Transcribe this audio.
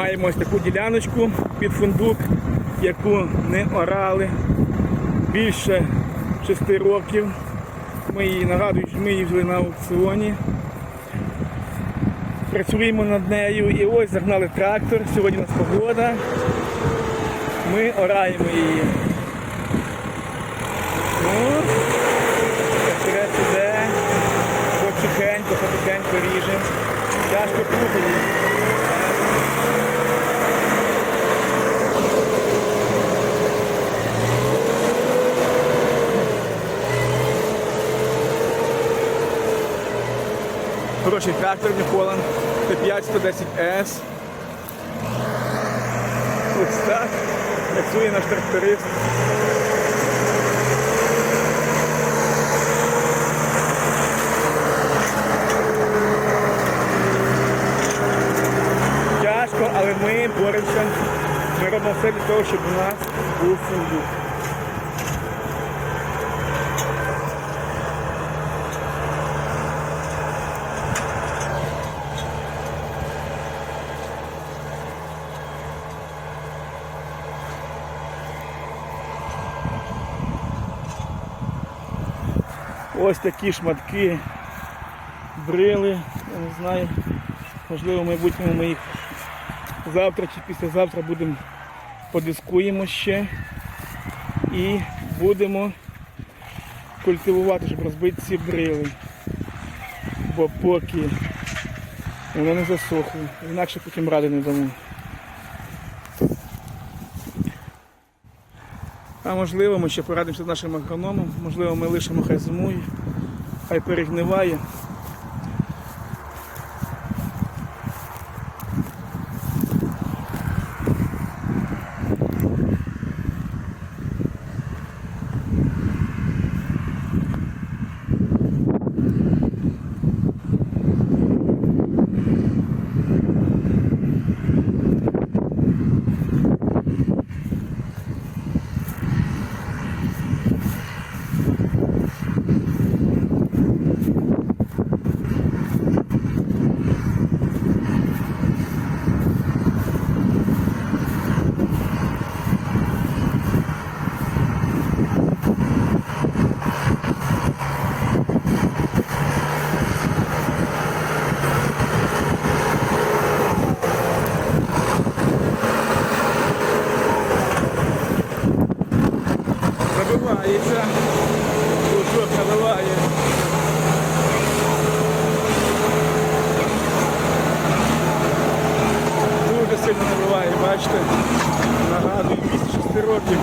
Маємо ось таку діляночку під фундук, яку не орали більше 6 років. Ми її нагадую, ми її взяли на аукціоні. Працюємо над нею і ось загнали трактор. Сьогодні у нас погода. Ми ораємо її. Ну, тракторець іде, потихеньку, потихеньку ріже. Тяжко крутить. Хороший трактор New Holland Т5 110С. Ось так. Працює наш тракторист. Тяжко, але ми боремося. Ми робимо все для того, щоб у нас був фундук. Ось такі шматки брили, я не знаю, можливо в майбутньому ми їх завтра чи післязавтра будемо подискуємо ще і будемо культивувати, щоб розбити ці брили. Бо поки воно не засохло, інакше потім ради не дамо. А можливо, ми ще порадимося з нашим агрономом, можливо, ми лишимо хай зимує, хай перегниває. Забивається. Душок забиває. Дуже сильно набиває, бачите? Нагадую, 206 років.